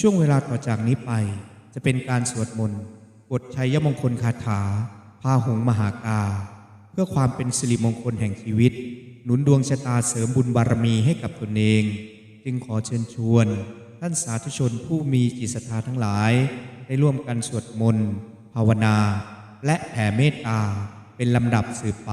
ช่วงเวลาต่อจากนี้ไปจะเป็นการสวดมนต์บทชัยมงคลคาถาพาหงส์มหากา เพื่อความเป็นสิริมงคลแห่งชีวิต หนุนดวงชะตาเสริมบุญบารมีให้กับตนเอง จึงขอเชิญชวน ท่านสาธุชนผู้มีจิตศรัทธาทั้งหลาย ได้ร่วมกันสวดมนต์ภาวนา และแผ่เมตตาเป็นลำดับสืบไป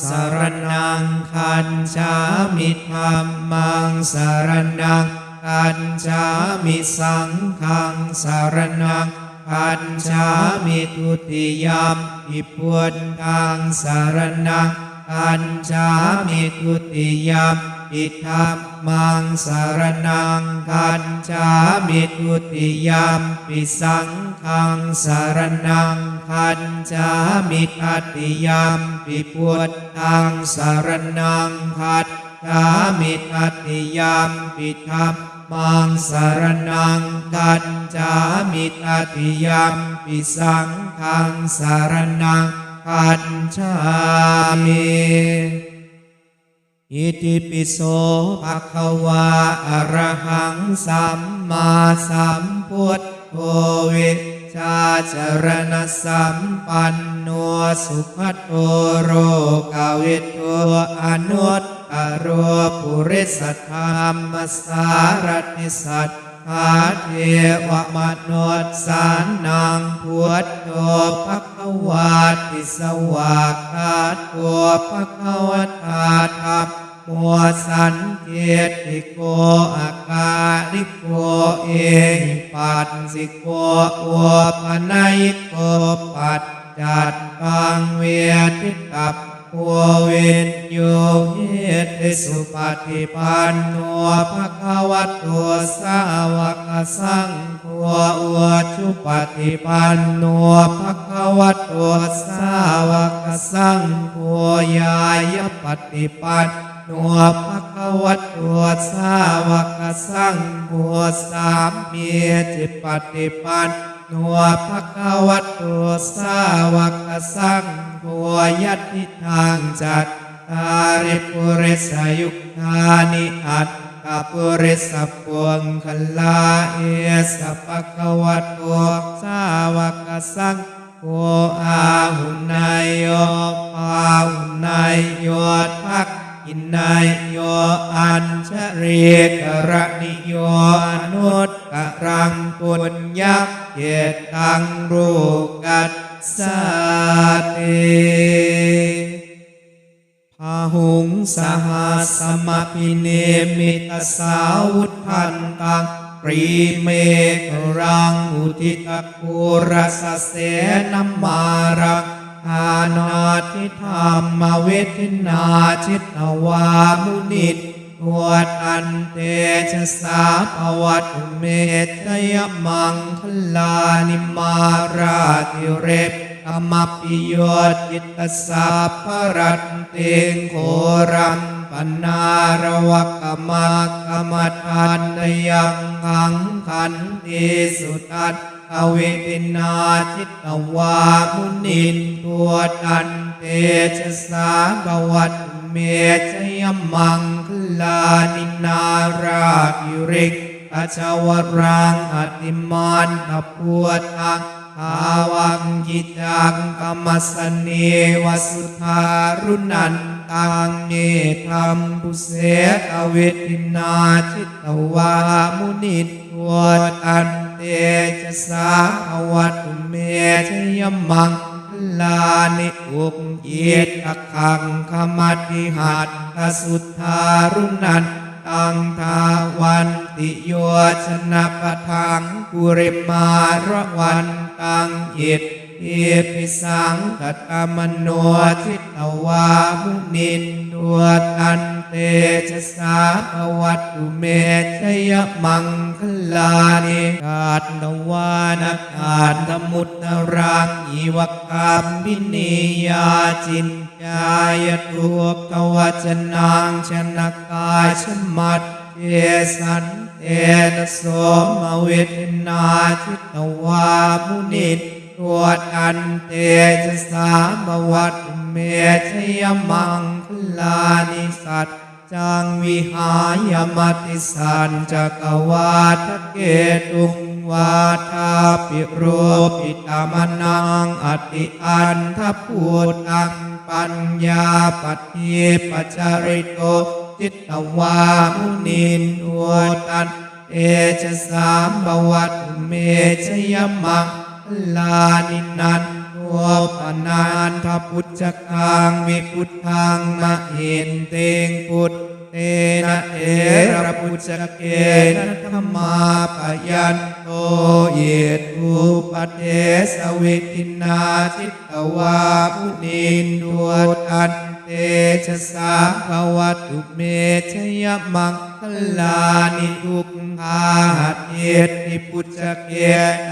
สรนังคันชามิธรรมังสรนังคันชามิสังฆังสรนังคันชามิทุติยามปิพุทธังสรนังคันชามิทุติยาม ปิธรรมังสารนังคันจามิทุติยามปิสังฆังสารนังคันจามิทัตติยามปิพุทธังสารนังคันจามิทัตติยามปิธรรมังสารนังคันจามิทัตติยามปิสังฆังสารนังคันชามิ อิติปิโสภะคะวาอะระหังสัมมาสัมพุทโธวิชาจารณสัมปันโนสุขโตโรกาวิโตอนุตตโรปุริสธรรมสารติสัตถาเทวมนุษย์สานังพุทโธภะคะวาติสวากขาโตภะคะวตาธรรมมัว สันเกติโกอากาลิโกเองปัดสิโกอัวปนัยโกปัดจัดปังเวทิกับปัวเวนโยเหตุสุปฏิปันโนภะคะวะโตสาวกสังโฆอวชุปฏิปันโนภะคะวะโตสาวกสังโฆยายปฏิปันนั วภะคะวะตัวสาวกสังโฆสามเมียจิปฏิปันนัวภะคะวะตัวสาวกสังโฆยัติทางจัตตาริปุริสยุคธานิอัตตาปุริสปวงคลาเอสภะคะวะตัวสาวกสังโฆอาหุนายโยปาหุนายโยทัก อินนายโยอัญชรีกรณิโยอนุตกรังปุญญาเกตังรูกัสสาติพาหุงสหสมพิเนมิตสาวุธันตังปรีเมฆรังอุทิตคูรสเสนมารัง อานาทิธรรมเวทินาชิตวามุนิตตวดอันเตชะสาภวัตเมตยมังคลานิมาราติเรปกรรมปิโยติตสาภรัตเตงโครัมปนารวกมากรรมทานยังขังขันติสุตัต เวตินาจิตวามุนินตัวตันเตชะสาบวัตเมชยมังคลานินาราภิริกอาชาวรังอติมานตพัวทังอาวังกิจังกรรมสเนวสุธารุนันตังเนธรรมปุเสอเวตินาจิตวามุนิน ตัวตันเตจะสาภวัตเมชยมังลานิอุกเยตขังขมัติหัตตสุทธารุนันตังทาวันติโยชนะปะทังกุริมาระวันตังอิต อิปิสังกตมโนทิตวามุนินตัวตันเตชะสาภวัตุเมชยมังคลานิกาตนวานกาตมุตตรังอีวกามบินียาจินจายตัวกวจนังชนกายชมัดเจสันเตนะโสมเวทนาทิตวามุนิน ตัวตันเตจะสามวัตเมชยมังคลานิสัตจังวิหายมติสันจักวาทเกตุงวาทาปิโรปิตามนังอติอันทพูตังปัญญาปฏิปัจจาริโตจิตตวามุนินตัวตันเตจสามบวัตเมชยมัง ลานินันตวปนานทพุทธคังวิพุทธังมะเห็นเตงพุทธเตนะเอระพุทธเกนะธรรมาปยันโตเยตุปเทสวิทินาจิตตวาพุนินตัวตัน เตชะสาภวัตุเมชยมังคลานิทุกขาหัดเยติปุจเก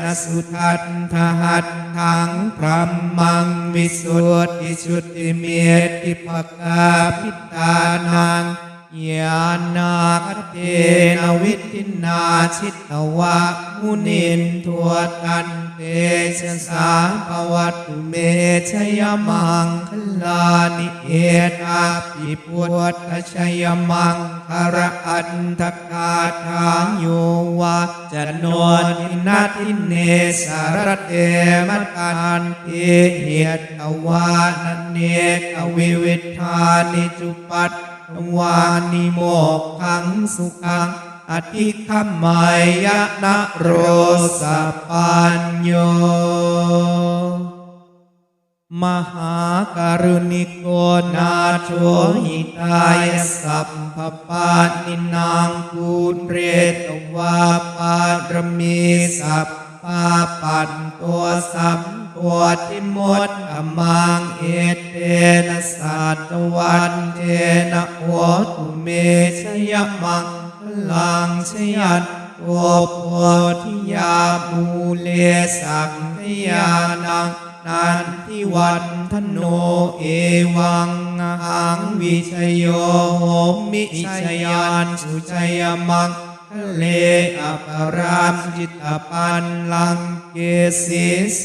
นสุทัตทหัตทังพรมมังวิสุทธิชุติเมติภกาพิตานัง ยานาคเตนวิทินาชิตวะมุนินทัวตันเตชะสาภวัตุเมชยมังคลานิเอตาปิพุทธชยมังคารอันทกาทางโยวะจะนนทินาทิเนสารเตมตันเตเหตวานันเนกวิวิธานิจุปัต วานิโมกขังสุขังอธิคัมมายะนะโรสปัญโยมหาการุณิโกนาโชหิตายสัพพปานินางกูลเรตวาปารมีสัพ พาปันตัวสัมตัวทิมดอมังเอเตนะสัตวันเจนะโอตุเมชยมังลังชยันตัวโพธิยามูเลสังขยานังนันทิวันทโนเอวังหังวิชยโยโหมิชยานสุชยมัง เลอัปรามจิตปันลังเกสีเส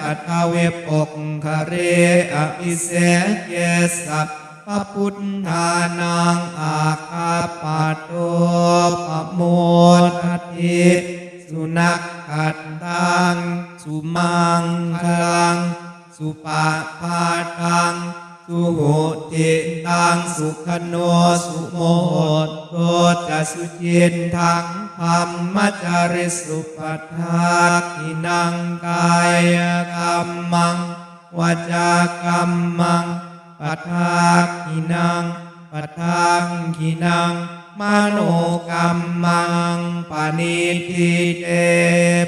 ปัทเวปกคาเรอภิเสเกสัพพระพุทธานังอาคาปาโตปะโมทติสุนักขัดตัง สุมังคลัง สุปาพาตัง สุโหติตังสุขโนสุโมโหโตจะสุจินทังธรรมจาริสุปัฏฐากินังกายกรรมังวาจากรรมังปัฏฐากินังปัฏฐังกินังมโนกรรมังปานิทิเต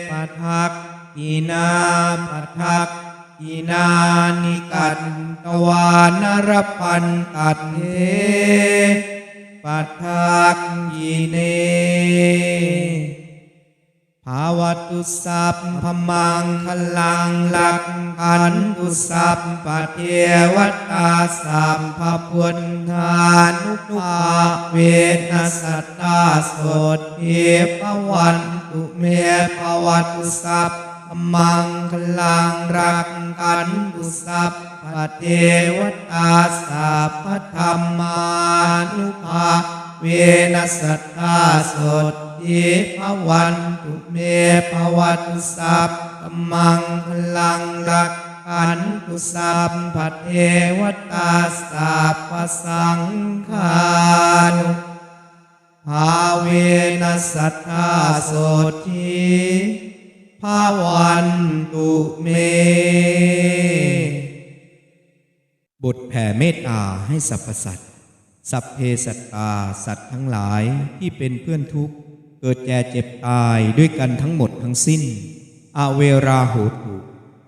ปัฏฐักกินาปัฏฐัก กินานิกันตวานรพันตัดเทปัฏฐักกิเน ภาวตุสัพพมังคลังลักขันตุสัพปะเทวตาสัมภพุทธานุภาเวนัสตตาสดเทปวันตุเมภาวตุสัพ มังคลังรักขันตุสัพปเทวตาสัพพธรรมานุภาเวนัสตตาสดเทภวันตุเมภวตุสัพพมังพลังรักขันตุสัพพะเทวตาสัพพสังฆานุภาเวนัสตตาโสที ภาวันตุเม บทแผ่เมตตาให้สรรพสัตว์ สัพเพสัตตาสัตว์ทั้งหลายที่เป็นเพื่อนทุกข์ เกิดแก่เจ็บตายด้วยกันทั้งหมดทั้งสิ้น อาเวราโหตุ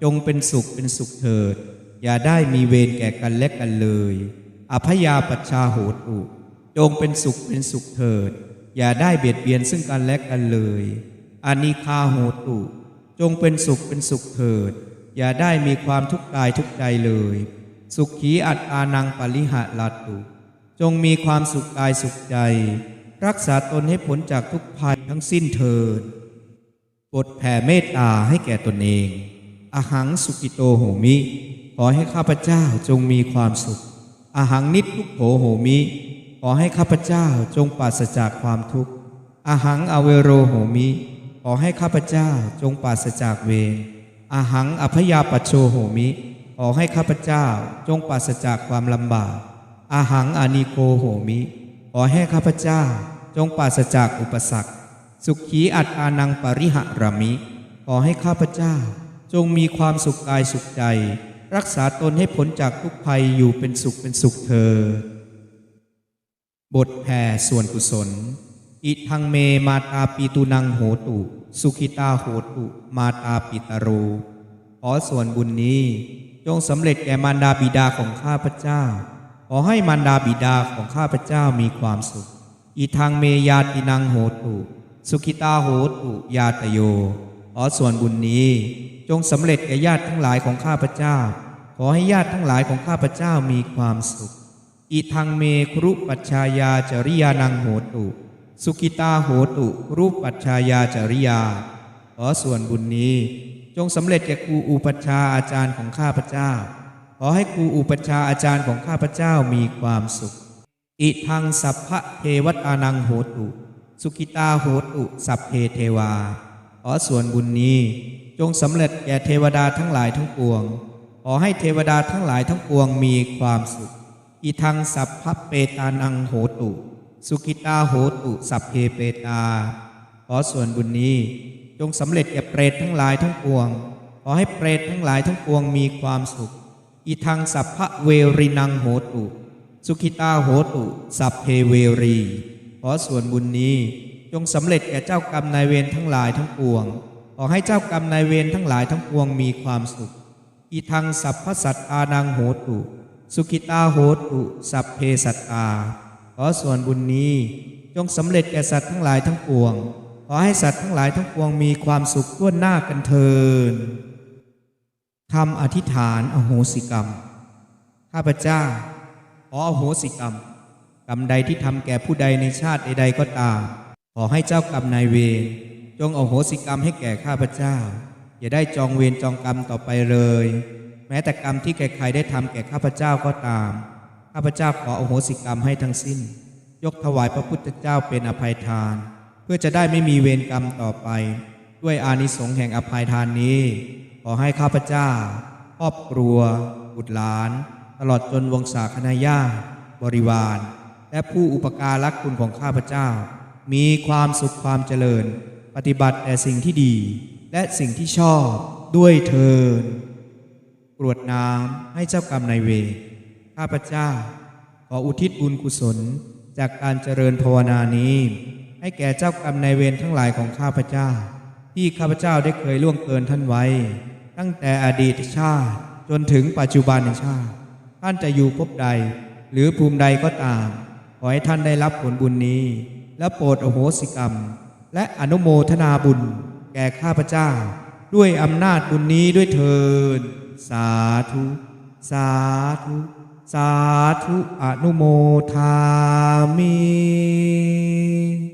จงเป็นสุขเป็นสุขเถิด อย่าได้มีเวรแก่กันและกันเลย อภยาปัชชาโหตุจงเป็นสุขเป็นสุขเถิด อย่าได้เบียดเบียนซึ่งกันและกันเลย อานิคาโหตุ จงเป็นสุขเป็นสุขเถิด อย่าได้มีความทุกข์กายทุกใจเลย สุขขีอัตตานังปริหะลาตุ จงมีความสุขกายสุขใจ รักษาตนให้พ้นจากทุกภัยทั้งสิ้นเถิดบทแผ่เมตตาให้แก่ตนเอง อหังสุกิโตโหมิ ขอให้ข้าพเจ้าจงมีความสุข อหังนิพพุโหโหมิ ขอให้ข้าพเจ้าจงปราศจากความทุกข์ อหังอเวโรโหมิ ขอให้ข้าพเจ้าจงปราศจากเวรอาหังอภยาปชโชโหมิ ขอให้ข้าพเจ้าจงปราศจากความลำบากอาหังอานิโกโหมิ ขอให้ข้าพเจ้าจงปราศจากอุปสรรค สุขีอัตตานังปริหะรามิ ขอให้ข้าพเจ้า จงมีความสุขกายสุขใจ รักษาตนให้พ้นจากทุกภัยอยู่เป็นสุขเป็นสุขเธอบทแผ่ส่วนกุศล อิทังเมมาตาปีตุนังโหตุ สุขิตาโหตุมาตาปิตโร ขอส่วนบุญนี้ จงสำเร็จแก่มารดาบิดาของข้าพเจ้า ขอให้มารดาบิดาของข้าพเจ้ามีความสุขอีทางเมยาตินังโหตุ สุขิตาโหตุยาตโย ขอส่วนบุญนี้ จงสำเร็จแก่ญาติทั้งหลายของข้าพเจ้า ขอให้ญาติทั้งหลายของข้าพเจ้ามีความสุขอีทางเมครุปัชชายาจริยานังโหตุ สุกิตาโหตุรูปปัชชายาจริยา ขอส่วนบุญนี้ จงสำเร็จแก่ครูอุปัชาอาจารย์ของข้าพเจ้า ขอให้ครูอุปัชาอาจารย์ของข้าพเจ้ามีความสุข อิทังสัพพะเทวตานังโหตุ สุกิตาโหตุสัพเพเทวา ขอส่วนบุญนี้ จงสำเร็จแก่เทวดาทั้งหลายทั้งปวง ขอให้เทวดาทั้งหลายทั้งปวงมีความสุขอีทังสัพพะเปตานังโหตุ สุกิตาโหตุสัพเพเปตา ขอส่วนบุญนี้จงสำเร็จแก่เปรตทั้งหลายทั้งปวง ขอให้เปรตทั้งหลายทั้งปวงมีความสุขอีทังสัพพะเวรินังโหตุ สุขิตาโหตุ สัพเพเวรี ขอส่วนบุญนี้จงสำเร็จแก่เจ้ากรรมนายเวรทั้งหลายทั้งปวง ขอให้เจ้ากรรมนายเวรทั้งหลายทั้งปวงมีความสุขอีทังสัพพสัตตานังโหตุ สุขิตาโหตุ สัพเพสัตตา ขอส่วนบุญนี้จงสำเร็จแก่สัตว์ทั้งหลายทั้งปวง ขอให้สัตว์ทั้งหลายทั้งปวงมีความสุขทั่วหน้ากันเทินทำอธิษฐานอโหสิกรรม ข้าพเจ้า ขออโหสิกรรม กรรมใดที่ทำแก่ผู้ใดในชาติใดๆก็ตาม ขอให้เจ้ากรรมนายเวรจงอโหสิกรรมให้แก่ข้าพเจ้า อย่าได้จองเวรจองกรรมต่อไปเลย แม้แต่กรรมที่ใครๆได้ทำแก่ข้าพเจ้าก็ตาม ข้าพเจ้าขออโหสิกรรมให้ทั้งสิ้น ยกถวายพระพุทธเจ้าเป็นอภัยทาน เพื่อจะได้ไม่มีเวรกรรมต่อไป ด้วยอานิสงส์แห่งอภัยทานนี้ ขอให้ข้าพเจ้าครอบครัวบุตรหลาน ตลอดจนวงศาคณาญาติบริวาร และผู้อุปการักคุณของข้าพเจ้า มีความสุขความเจริญ ปฏิบัติแต่สิ่งที่ดี และสิ่งที่ชอบด้วยเทินกรวดน้ำให้เจ้ากรรมนายเวร ข้าพเจ้า ขออุทิศบุญกุศลจากการเจริญภาวนานี้ ให้แก่เจ้ากรรมนายเวรทั้งหลายของข้าพเจ้า ที่ข้าพเจ้าได้เคยล่วงเกินท่านไว้ ตั้งแต่อดีตชาติจนถึงปัจจุบันชาติ ท่านจะอยู่ภพใด หรือภูมิใดก็ตาม ขอให้ท่านได้รับผลบุญนี้ และโปรดอโหสิกรรม และอนุโมทนาบุญ แก่ข้าพเจ้า ด้วยอำนาจบุญนี้ด้วยเทินสาธุ สาธุ สาธุอนุโมทามิ